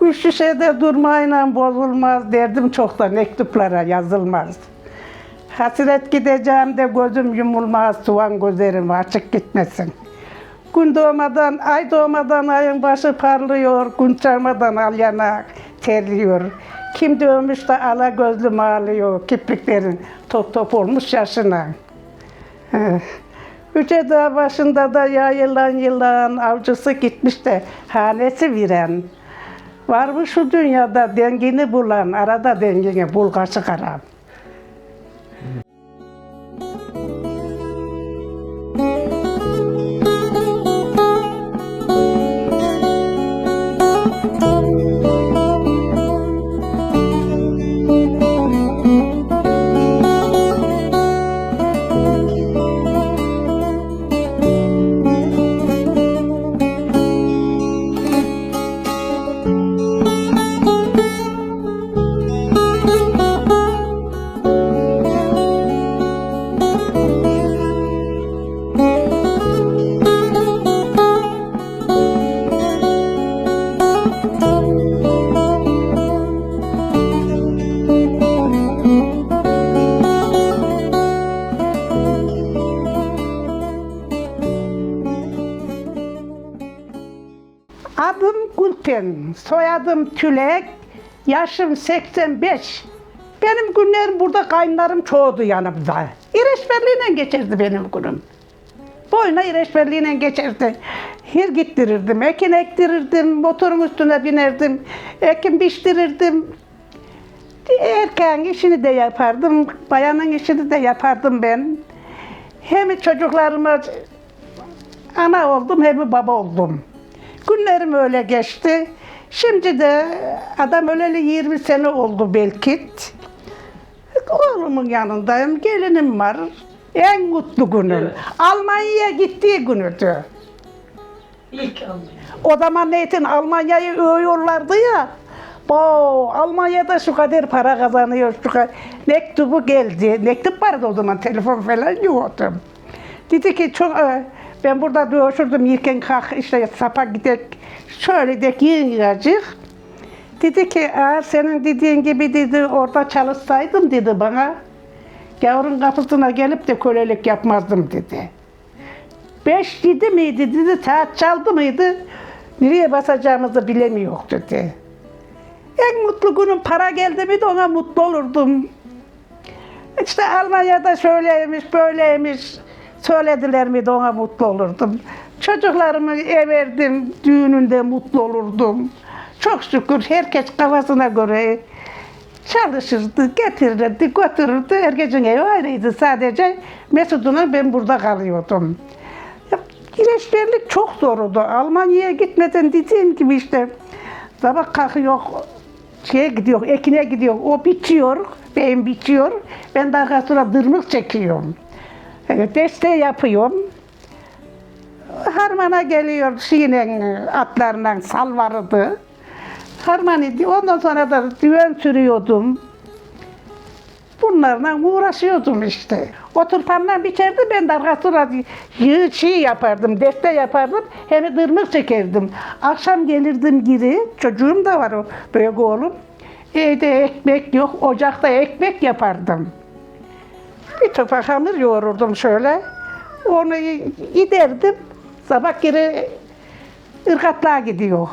Kuş şişede durmayla bozulmaz derdim çoktan mektuplara yazılmaz. Hasret gideceğim de gözüm yumulmaz, soğan gözlerim açık gitmesin. Gün doğmadan, ay doğmadan ayın başı parlıyor, gün çarmadan al yanak terliyor. Kim dövmüş de ala gözlüm ağlıyor, kipriklerin top top olmuş yaşına. Eh, Yüce dağ başında da yayılan yılan avcısı gitmiş de hanesi viren. Var mı şu dünyada dengini bulan, arada dengini bul kaşı karam. Adım Gülten, soyadım Tülek, yaşım 85. Benim günlerim burada kaynlarım çoğdu yanımda. İreçberliğine geçerdi benim günüm. Boyuna ireçberliğine geçerdi. Her gittirirdim, ekin ektirirdim, motorun üstüne binerdim, ekin biçtirirdim. Erkeğin işini de yapardım, bayanın işini de yapardım ben. Hem çocuklarıma ana oldum hem baba oldum. Günlerim öyle geçti. Şimdi de adam öleli 20 sene oldu belki. Oğlumun yanındayım, gelinim var. En mutlu günüm. Almanya'ya gittiği günüdü. İlk Almanya. O zaman neytin Almanya'yı övüyorlardı ya. Bo, Almanya'da şu kadar para kazanıyor, şu kadar. Mektubu geldi. Mektup vardı o zaman, telefon falan yoktu. Dedi ki çok, e, ben burada dolaşırdım, yirken kalk işte sapa gidek, şöyle de yiyecek. Dedi ki, "Aa, senin dediğin gibi dedi, orada çalışsaydım dedi bana. Gavurun kapısına gelip de kölelik yapmazdım dedi. Beş yedi miydi dedi, saat çaldı mıydı, nereye basacağımızı bilemiyor dedi. En mutlu günüm para geldi mi de ona mutlu olurdum. İşte Almanya'da şöyleymiş, böyleymiş söylediler mi ona mutlu olurdum. Çocuklarımı everdim, düğününde mutlu olurdum. Çok şükür herkes kafasına göre çalışırdı, getirirdi, götürürdü. Herkesin evi ayrıydı sadece. Mesut'una ben burada kalıyordum. İleşberlik çok zordu. Almanya'ya gitmeden dediğim gibi işte sabah kalkıyor, şeye gidiyor, ekine gidiyor. O bitiyor, benim bitiyor. Ben de arkasına dırmık çekiyorum. Desteği yapıyorum. Harmana geliyor şeyle, atlarla sal vardı. Harman idi. Ondan sonra da düven sürüyordum. Bunlarla uğraşıyordum işte. O turpanla biçerdi, ben de arkasına yığ şey yapardım, deste yapardım, hem dırmık çekerdim. Akşam gelirdim geri, çocuğum da var o büyük oğlum. Evde ekmek yok, ocakta ekmek yapardım. Bir topak hamur yoğururdum şöyle. Onu giderdim. Sabah geri ırgatlığa gidiyor.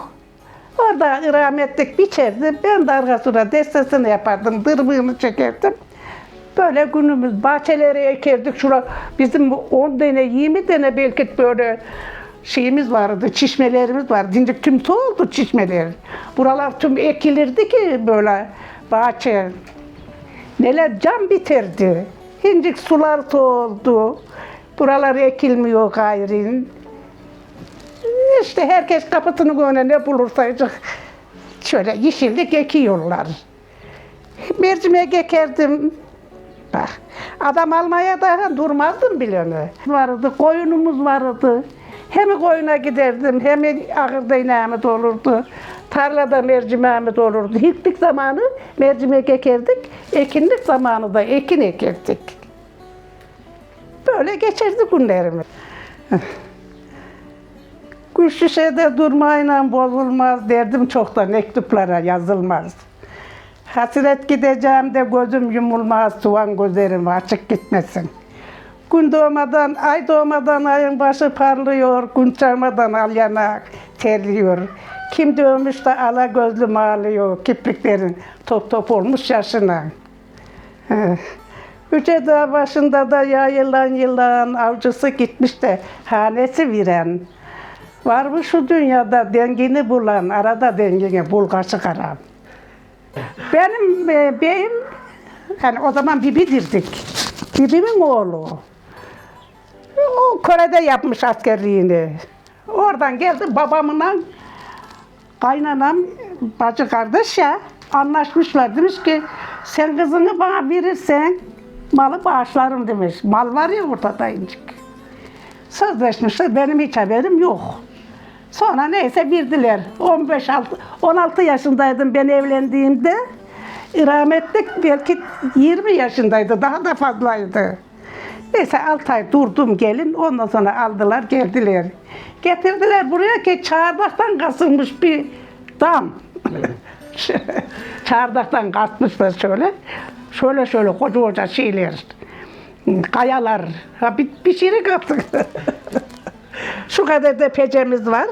Orada rahmetlik biçerdi. Ben de arkasına destesini yapardım. Dırmığını çekerdim. Böyle günümüz bahçeleri ekerdik. Şura bizim 10 tane 20 tane belki böyle şeyimiz vardı, çişmelerimiz vardı. Şimdi tüm oldu çişmeler. Buralar tüm ekilirdi ki böyle bahçe. Neler cam biterdi. Hincik sular oldu. Buralar ekilmiyor gayrin. İşte herkes kapısını önüne ne bulursa şöyle yeşillik ekiyorlar. Mercimek ekerdim. Bak, adam almaya da durmazdım bile onu. Vardı, koyunumuz vardı. Hem koyuna giderdim, hem ahırda ineğimiz olurdu. Tarlada mercimeğimiz olurdu. Hilklik zamanı mercimek ekerdik, ekinlik zamanı da ekin ekerdik. Böyle geçerdi günlerimiz. Güçlü şeyde durmayla bozulmaz derdim çoktan mektuplara yazılmaz. Hasret gideceğim de gözüm yumulmaz, soğan gözlerim açık gitmesin. Gün doğmadan, ay doğmadan ayın başı parlıyor, gün çarmadan al yanak terliyor. Kim dövmüş de ala gözlüm ağlıyor, kipriklerin top top olmuş yaşına. Eh, Yüce dağ başında da yayılan yılan, avcısı gitmiş de hanesi viren. Var mı şu dünyada dengini bulan, arada dengini bul kaşı. Benim e, beyim, yani o zaman bibidirdik. Bibimin oğlu. O Kore'de yapmış askerliğini. Oradan geldi babamla kaynanam bacı kardeş ya anlaşmışlar demiş ki sen kızını bana verirsen malı bağışlarım demiş. Mal var ya ortada incik. Sözleşmişler benim hiç haberim yok. Sonra neyse verdiler. 15 6 16 yaşındaydım ben evlendiğimde. Rahmetlik belki 20 yaşındaydı. Daha da fazlaydı. Neyse 6 ay durdum gelin. Ondan sonra aldılar geldiler. Getirdiler buraya ki çardaktan kasılmış bir dam. çardaktan kasmışlar şöyle. Şöyle şöyle koca koca şeyler. Kayalar. Ha, bir, bir şey kattık. Şu kadar da pecemiz var.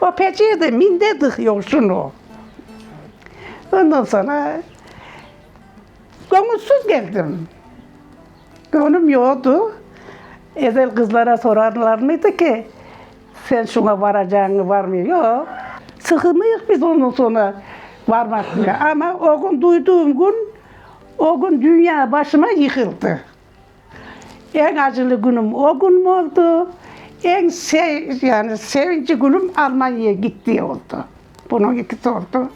O peceye de minde dıkıyor şunu. Ondan sonra gönülsüz geldim. Gönlüm yoktu. Ezel kızlara sorarlar mıydı ki sen şuna varacağını var mı? Yok. Sıkılmıyız biz ondan sonra varmak diye. Ama o gün duyduğum gün o gün dünya başıma yıkıldı. En acılı günüm o gün oldu? En sev, yani sevinci günüm Almanya'ya gitti oldu. Bunun ikisi oldu.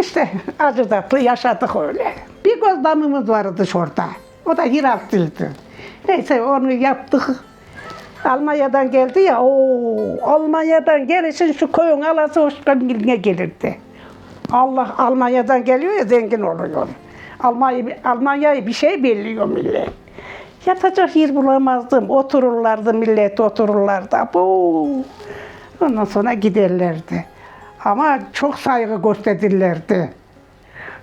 İşte acı tatlı yaşadık öyle. Bir göz damımız vardı şurada. O da Hiraltılıydı. Neyse onu yaptık. Almanya'dan geldi ya, o Almanya'dan gelişin şu koyun alası Hoşkangiline gelirdi. Allah Almanya'dan geliyor ya zengin oluyor. Almanya, Almanya'yı bir şey belliyor millet. Yatacak yer bulamazdım. Otururlardı millet otururlardı. Bu. Ondan sonra giderlerdi. Ama çok saygı gösterirlerdi.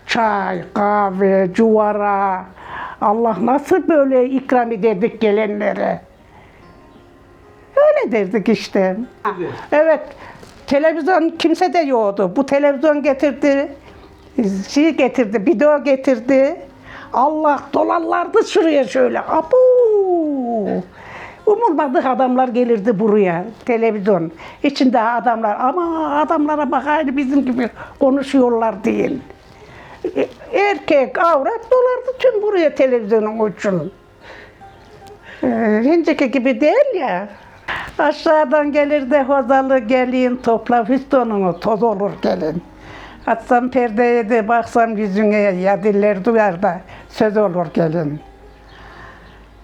Çay, kahve, cuvara. Allah nasıl böyle ikram ederdik gelenlere. Öyle derdik işte. Evet. Televizyon kimse de yoktu. Bu televizyon getirdi. Şey getirdi, video getirdi. Allah dolarlardı şuraya şöyle. Abu! Umulmadık adamlar gelirdi buraya televizyon. İçinde adamlar ama adamlara bak aynı bizim gibi konuşuyorlar değil. Erkek, avrat dolardı tüm buraya televizyonun için. Ee, Önceki gibi değil ya. Aşağıdan gelirdi hozalı gelin topla fistonunu toz olur gelin. Atsam perdeye de baksam yüzüne ya diller duyar da söz olur gelin.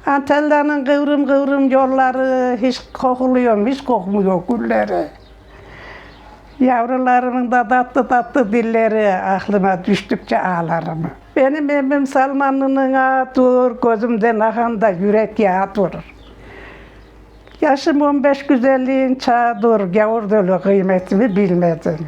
Antalya'nın kıvrım kıvrım yolları hiç kokuluyor? Hiç kokmuyor gülleri. Yavrularımın da tatlı tatlı dilleri aklıma düştükçe ağlarım. Benim emmim Salmanlı'nın ağıdır, gözümden akan da yürek yağdır. Yaşım 15 güzelliğin çağıdır, gavur dolu kıymetimi bilmedim.